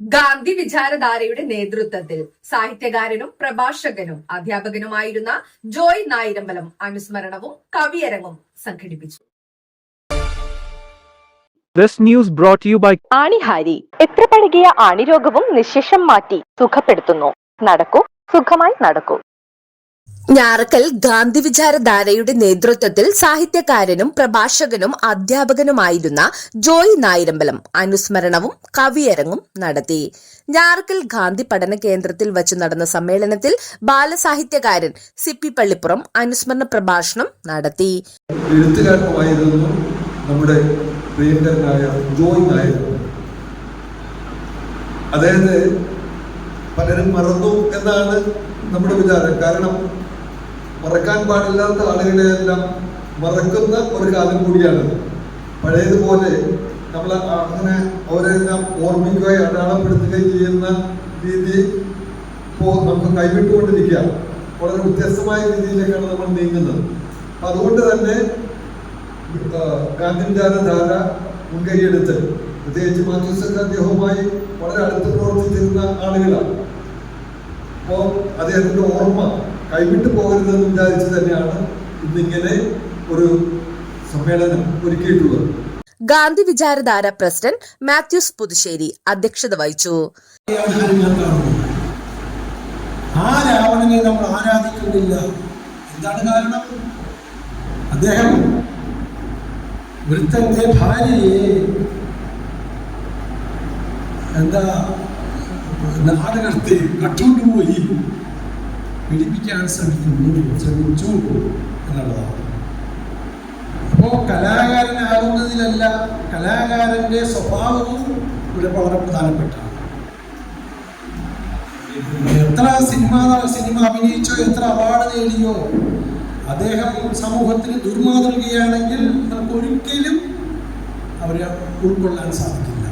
ഗാന്ധി വിചാരധാരയുടെ നേതൃത്വത്തിൽ സാഹിത്യകാരനും പ്രഭാഷകനും അധ്യാപകനുമായിരുന്ന ജോയ് നായിരമ്പലം അനുസ്മരണവും കവിയരങ്ങും സംഘടിപ്പിച്ചു. This news brought to you by ആണിഹാരി. എത്ര പഴകിയ ആണിരോഗവും നിശേഷം മാറ്റി സുഖപ്പെടുത്തുന്നു. നടക്കൂ സുഖമായി നടക്കൂ. ഞാറക്കൽ ഗാന്ധി വിചാരധാരയുടെ നേതൃത്വത്തിൽ സാഹിത്യകാരനും പ്രഭാഷകനും അധ്യാപകനുമായിരുന്ന ജോയ് നായിരമ്പലം അനുസ്മരണവും കവിയരങ്ങും നടത്തി. ഞാറക്കൽ ഗാന്ധി പഠന കേന്ദ്രത്തിൽ വച്ചു നടന്ന സമ്മേളനത്തിൽ ബാലസാഹിത്യകാരൻ സിപ്പി പള്ളിപ്പുറം അനുസ്മരണ പ്രഭാഷണം നടത്തി. നമ്മുടെ ജോയ് നായർ. അതായത് പലരും മറന്നു എന്നാണ് നമ്മുടെ വിചാരം. കാരണം മറക്കാൻ പാടില്ലാത്ത ആളുകളെ എല്ലാം മറക്കുന്ന ഒരു കാലം കൂടിയാണ്. പഴയതുപോലെ നമ്മൾ അങ്ങനെ അവരെല്ലാം ഓർമ്മിക്കുകയും അടയാളപ്പെടുത്തുകയും ചെയ്യുന്ന രീതി ഇപ്പോൾ നമുക്ക് കൈവിട്ടുകൊണ്ടിരിക്കുക. വളരെ വ്യത്യസ്തമായ രീതിയിലേക്കാണ് നമ്മൾ നീങ്ങുന്നത്. അതുകൊണ്ട് തന്നെ ഗാന്ധിവിചാരധാര മുൻകൈയെടുത്ത് പ്രത്യേകിച്ച് മാത്യുസൊക്കെ അദ്ദേഹവുമായി വളരെ അടുത്ത് പ്രവർത്തിച്ചിരുന്ന ആളുകളാണ്. അപ്പോൾ അദ്ദേഹത്തിന്റെ ഓർമ്മ കൈവിട്ടു പോകരുതെന്ന് വിചാരിച്ച് തന്നെയാണ് ഇന്നിങ്ങനെ ഒരു സമ്മേളനം ഒരുക്കിയിട്ടുള്ളത്. ഗാന്ധി വിചാരധാര പ്രസിഡന്റ് മാത്യൂസ് പുതുശ്ശേരി അധ്യക്ഷത വഹിച്ചു. ആ രാവണനെ നമ്മൾ ആരാധിക്കുന്നില്ല. എന്താണ് കാരണം? അദ്ദേഹം വൃത്തന്റെ ഭാര്യയെ എന്താ നാടകത്തെ കട്ടുകൊണ്ടുപോയി. പീഡിപ്പിക്കാൻ ശ്രമിക്കുന്നു ശ്രമിച്ചു എന്നുള്ളതാണ് അപ്പോ കലാകാരനാകുന്നതിലല്ല കലാകാരന്റെ സ്വഭാവവും ഇവിടെ വളരെ പ്രധാനപ്പെട്ടാണ് എത്ര സിനിമ സിനിമ അഭിനയിച്ചോ എത്ര അവാർഡ് നേടിയോ അദ്ദേഹം സമൂഹത്തിന് ദുർമാതൃകയാണെങ്കിൽ നമുക്ക് ഒരിക്കലും അവരെ ഉൾക്കൊള്ളാൻ സാധിക്കില്ല.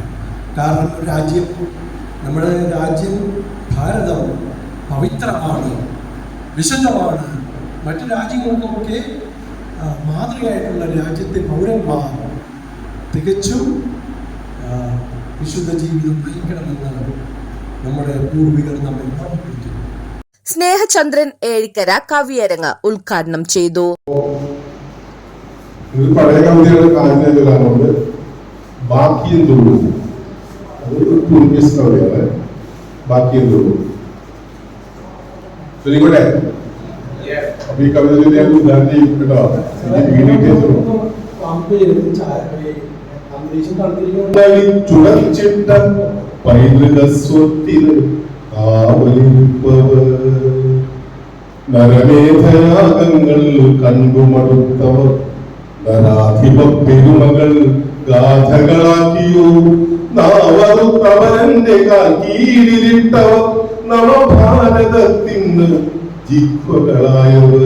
കാരണം രാജ്യം നമ്മുടെ രാജ്യം ഭാരതം പവിത്രമാണ്. വിശുദ്ധമാണ് മറ്റു രാജ്യങ്ങൾക്കൊക്കെ മാതൃകയായിട്ടുള്ള രാജ്യത്തെ പൗരന്മാർ തികച്ചും വിശുദ്ധ ജീവിതം നയിക്കണമെന്ന് നമ്മുടെ പൂർവികർ നമ്മെ ഓർമ്മിപ്പിക്കുന്നു സ്നേഹചന്ദ്രൻ ഏഴിക്കര കവിയരങ്ങ് ഉദ്ഘാടനം ചെയ്തു. ഇത് പഴയ കവിതയുടെ ബാക്കി എന്തുള്ളൂ? അതൊരു ടൂറിസ്റ്റ് കവിതയാണ്. ബാക്കി എന്തുള്ളൂ? ശരിക്കൂടെ? അപ്പൊ ഈ കവിത ഞാൻ ഉദാഹരണം പൈതൃക സ്വത്തിന് നരമേധയാഗങ്ങൾ കണ്ടുമടുത്തവർ. നരാധിപ പെരുമകൾ ഗാഥകളാക്കിയോ. നാവറുത്തവരന്റെ കാൽ കീഴിലിട്ടവർ നവഭാരതത്തിന് ജിഹ്വകളായവർ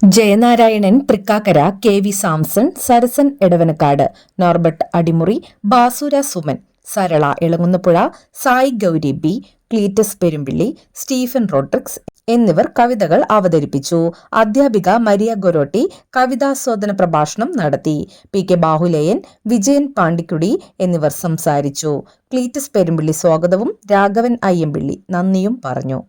Jayanarayanan Thrikkakara K V Samson Sarasan Edavanakkad Norbert Adimuri Basura Suman Sarala Elamkunnapuzha Sai Gowri B Cletus Perumpilly Stephen Rodrigues എന്നിവർ കവിതകൾ അവതരിപ്പിച്ചു. അധ്യാപിക മരിയ ഗൊരോട്ടി കവിതാസ്വാദന പ്രഭാഷണം നടത്തി. പി കെ ബാഹുലയൻ വിജയൻ പാണ്ടിക്കുടി എന്നിവർ സംസാരിച്ചു. ക്ലീറ്റസ് പെരുമ്പിള്ളി സ്വാഗതവും രാഘവൻ അയ്യമ്പിള്ളി നന്ദിയും പറഞ്ഞു.